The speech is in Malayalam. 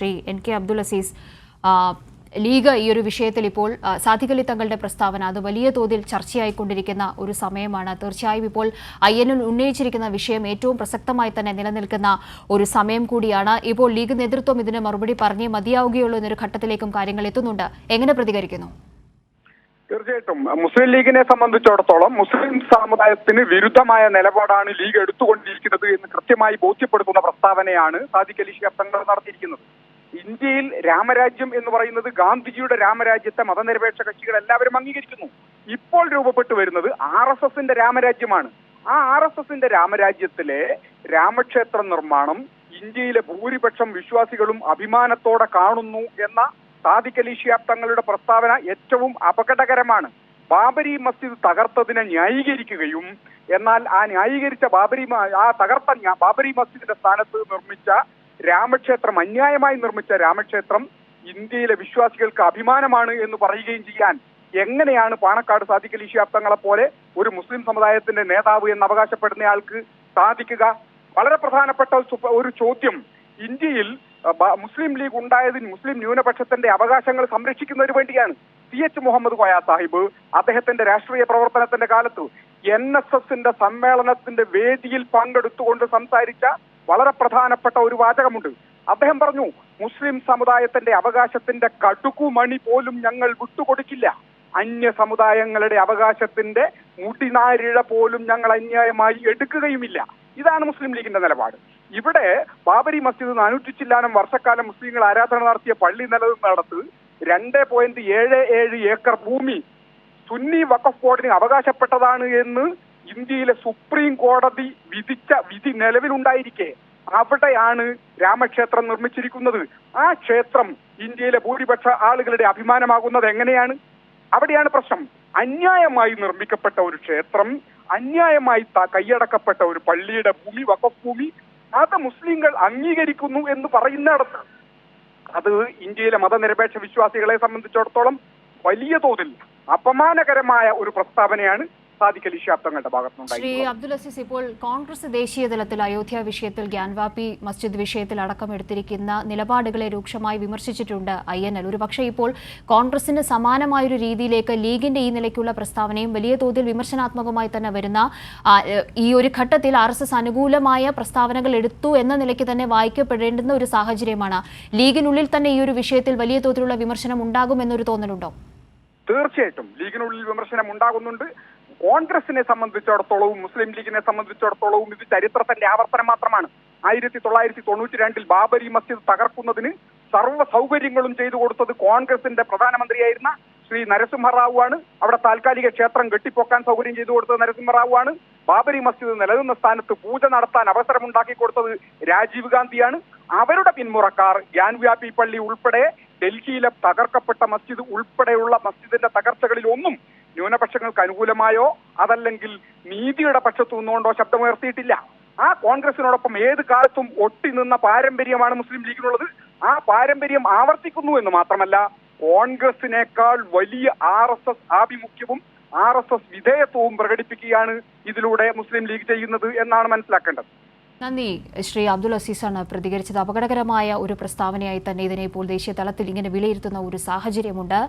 Shri N K Abdul Aziz league ഈ ഒരു വിഷയത്തിൽ ഇപ്പോൾ സാധികലി സാദിഖലി തങ്ങളുടെ പ്രസ്താവന അത് വലിയ തോതിൽ ചർച്ചയായിക്കൊണ്ടിരിക്കുന്ന ഒരു സമയമാണ്. തീർച്ചയായും ഇപ്പോൾ ഐ എൻ ഉന്നയിച്ചിരിക്കുന്ന വിഷയം ഏറ്റവും പ്രസക്തമായി തന്നെ നിലനിൽക്കുന്ന ഒരു സമയം കൂടിയാണ്. ഇപ്പോൾ ലീഗ് നേതൃത്വം ഇതിന് മറുപടി പറഞ്ഞേ മതിയാവുകയുള്ളൂ എന്നൊരു ഘട്ടത്തിലേക്കും കാര്യങ്ങൾ എത്തുന്നുണ്ട്. എങ്ങനെ പ്രതികരിക്കുന്നു? തീർച്ചയായിട്ടും. മുസ്ലിം ലീഗിനെ സംബന്ധിച്ചിടത്തോളം മുസ്ലിം സമുദായത്തിന് വിരുദ്ധമായ നിലപാടാണ് ലീഗ് എടുത്തുകൊണ്ടിരിക്കുന്നത് എന്ന് കൃത്യമായി ബോധ്യപ്പെടുത്തുന്ന പ്രസ്താവനയാണ് സാദിഖ് അലി ശിഹാബ് തങ്ങൾ നടത്തിയിരിക്കുന്നത്. ഇന്ത്യയിൽ രാമരാജ്യം എന്ന് പറയുന്നത് ഗാന്ധിജിയുടെ രാമരാജ്യത്തെ മതനിരപേക്ഷ കക്ഷികൾ എല്ലാവരും അംഗീകരിക്കുന്നു. ഇപ്പോൾ രൂപപ്പെട്ടു വരുന്നത് ആർ എസ് എസിന്റെ രാമരാജ്യമാണ്. ആ ആർ എസ് എസിന്റെ രാമരാജ്യത്തിലെ രാമക്ഷേത്ര നിർമ്മാണം ഇന്ത്യയിലെ ഭൂരിപക്ഷം വിശ്വാസികളും അഭിമാനത്തോടെ കാണുന്നു എന്ന സാദിഖ് തങ്ങളുടെ പ്രസ്താവന ഏറ്റവും അപകടകരമാണ്. ബാബരി മസ്ജിദ് തകർത്തതിനെ ന്യായീകരിക്കുകയും എന്നാൽ ആ ന്യായീകരിച്ച ബാബരി ആ തകർത്ത ബാബരി മസ്ജിദിന്റെ സ്ഥാനത്ത് നിർമ്മിച്ച രാമക്ഷേത്രം അന്യായമായി നിർമ്മിച്ച രാമക്ഷേത്രം ഇന്ത്യയിലെ വിശ്വാസികൾക്ക് അഭിമാനമാണ് എന്ന് പറയുകയും ചെയ്യാൻ എങ്ങനെയാണ് പാണക്കാട് സാദിഖ് അലി ശിഹാബ് തങ്ങളെ പോലെ ഒരു മുസ്ലിം സമുദായത്തിന്റെ നേതാവ് എന്ന് അവകാശപ്പെടുന്നയാൾക്ക് സാധിക്കുക? വളരെ പ്രധാനപ്പെട്ട ഒരു ചോദ്യം. ഇന്ത്യയിൽ മുസ്ലിം ലീഗ് ഉണ്ടായതിന് മുസ്ലിം ന്യൂനപക്ഷത്തിന്റെ അവകാശങ്ങൾ സംരക്ഷിക്കുന്നതിന് വേണ്ടിയാണ് സി എച്ച് മുഹമ്മദ് കോയ സാഹിബ് അദ്ദേഹത്തിന്റെ രാഷ്ട്രീയ പ്രവർത്തനത്തിന്റെ കാലത്ത് എൻ എസ് എസിന്റെ സമ്മേളനത്തിന്റെ വേദിയിൽ പങ്കെടുത്തുകൊണ്ട് സംസാരിച്ച വളരെ പ്രധാനപ്പെട്ട ഒരു വാചകമുണ്ട്. അദ്ദേഹം പറഞ്ഞു മുസ്ലിം സമുദായത്തിന്റെ അവകാശത്തിന്റെ കടുക്കുമണി പോലും ഞങ്ങൾ വിട്ടുകൊടുക്കില്ല. അന്യ സമുദായങ്ങളുടെ അവകാശത്തിന്റെ മുടിനാരിഴ പോലും ഞങ്ങൾ അന്യായമായി എടുക്കുകയുമില്ല. ഇതാണ് മുസ്ലിം ലീഗിന്റെ നിലപാട്. ഇവിടെ ബാബരി മസ്ജിദ് നാനൂറ്റി ചില്ലാനം വർഷക്കാലം മുസ്ലിങ്ങൾ ആരാധന നടത്തിയ പള്ളി നിലനിന്നിടത്ത് രണ്ട് പോയിന്റ് ഏഴ് ഏഴ് ഏക്കർ ഭൂമി സുന്നി വഖഫ് ബോർഡിന് അവകാശപ്പെട്ടതാണ് എന്ന് ഇന്ത്യയിലെ സുപ്രീം കോടതി വിധിച്ച വിധി നിലവിലുണ്ടായിരിക്കെ. അവിടെയാണ് രാമക്ഷേത്രം നിർമ്മിച്ചിരിക്കുന്നത്. ആ ക്ഷേത്രം ഇന്ത്യയിലെ ഭൂരിപക്ഷ ആളുകളുടെ അഭിമാനമാകുന്നത് എങ്ങനെയാണ്? അവിടെയാണ് പ്രശ്നം. അന്യായമായി നിർമ്മിക്കപ്പെട്ട ഒരു ക്ഷേത്രം അന്യായമായി കൈയടക്കപ്പെട്ട ഒരു പള്ളിയുടെ ഭൂമി വഖഫ് ഭൂമി അത് മുസ്ലിങ്ങൾ അംഗീകരിക്കുന്നു എന്ന് പറയുന്നിടത്ത്. അത് ഇന്ത്യയിലെ മതനിരപേക്ഷ വിശ്വാസികളെ സംബന്ധിച്ചിടത്തോളം വലിയ തോതിൽ അപമാനകരമായ ഒരു പ്രസ്താവനയാണ് സാദിഖ് അലി തങ്ങളുടെ ശ്രീ അബ്ദുൽ അസീസ് ഇപ്പോൾ കോൺഗ്രസ് ദേശീയ തലത്തിൽ അയോധ്യ വിഷയത്തിൽ ഗ്യാൻവാപ്പി മസ്ജിദ് വിഷയത്തിൽ അടക്കം എടുത്തിരിക്കുന്ന നിലപാടുകളെ രൂക്ഷമായി വിമർശിച്ചിട്ടുണ്ട് ഐ എൻ എൽ. ഒരുപക്ഷെ ഇപ്പോൾ കോൺഗ്രസിന് സമാനമായൊരു രീതിയിലേക്ക് ലീഗിന്റെ ഈ നിലയ്ക്കുള്ള പ്രസ്താവനയും വലിയ തോതിൽ വിമർശനാത്മകമായി തന്നെ വരുന്ന ഈ ഒരു ഘട്ടത്തിൽ ആർ എസ് എസ് അനുകൂലമായ പ്രസ്താവനകൾ എടുത്തു എന്ന നിലയ്ക്ക് തന്നെ വായിക്കപ്പെടേണ്ടുന്ന ഒരു സാഹചര്യമാണ്. ലീഗിനുള്ളിൽ തന്നെ ഈ ഒരു വിഷയത്തിൽ വലിയ തോതിലുള്ള വിമർശനം ഉണ്ടാകുമെന്നൊരു തോന്നലുണ്ടോ? തീർച്ചയായിട്ടും ലീഗിനുള്ളിൽ വിമർശനം ഉണ്ടാകുന്നുണ്ട് കോൺഗ്രസിനെ സംബന്ധിച്ചിടത്തോളവും മുസ്ലിം ലീഗിനെ സംബന്ധിച്ചിടത്തോളവും ഇത് ചരിത്രത്തിന്റെ ആവർത്തനം മാത്രമാണ്. ആയിരത്തി തൊള്ളായിരത്തി തൊണ്ണൂറ്റി രണ്ടിൽ ബാബരി മസ്ജിദ് തകർക്കുന്നതിന് സർവ സൗകര്യങ്ങളും ചെയ്തു കൊടുത്തത് കോൺഗ്രസിന്റെ പ്രധാനമന്ത്രിയായിരുന്ന ശ്രീ നരസിംഹറാവു ആണ്. അവിടെ താൽക്കാലിക ക്ഷേത്രം കെട്ടിപ്പൊക്കാൻ സൗകര്യം ചെയ്തു കൊടുത്തത് നരസിംഹറാവു ആണ്. ബാബരി മസ്ജിദ് നിലനിന്ന സ്ഥാനത്ത് പൂജ നടത്താൻ അവസരമുണ്ടാക്കി കൊടുത്തത് രാജീവ് ഗാന്ധിയാണ്. അവരുടെ പിന്മുറക്കാർ ഗ്യാൻവ്യാപി പള്ളി ഉൾപ്പെടെ ഡൽഹിയിലെ തകർക്കപ്പെട്ട മസ്ജിദ് ഉൾപ്പെടെയുള്ള മസ്ജിദിന്റെ തകർച്ചകളിൽ ഒന്നും ന്യൂനപക്ഷങ്ങൾക്ക് അനുകൂലമായോ? അതല്ലെങ്കിൽ നീതിയുടെ പക്ഷത്തു നിന്നുകൊണ്ടോ ശബ്ദമുയർത്തിയിട്ടില്ല? ആ കോൺഗ്രസിനോടൊപ്പം ഏത് കാലത്തും ഒട്ടി നിന്ന പാരമ്പര്യമാണ് മുസ്ലിം ലീഗിനുള്ളത്. ആ പാരമ്പര്യം ആവർത്തിക്കുന്നു എന്ന് മാത്രമല്ല കോൺഗ്രസിനേക്കാൾ വലിയ ആർ എസ് എസ് ആഭിമുഖ്യവും ആർ എസ് എസ് വിധേയത്വവും പ്രകടിപ്പിക്കുകയാണ് ഇതിലൂടെ മുസ്ലിം ലീഗ് ചെയ്യുന്നത് എന്നാണ് മനസ്സിലാക്കേണ്ടത്. നന്ദി. ശ്രീ അബ്ദുൽ അസീസാണ് പ്രതികരിച്ചത്. അപകടകരമായ ഒരു പ്രസ്താവനയായി തന്നെ ഇതിനെ ഇപ്പോൾ ദേശീയ തലത്തിൽ ഇങ്ങനെ വിലയിരുത്തുന്ന ഒരു സാഹചര്യമുണ്ട്.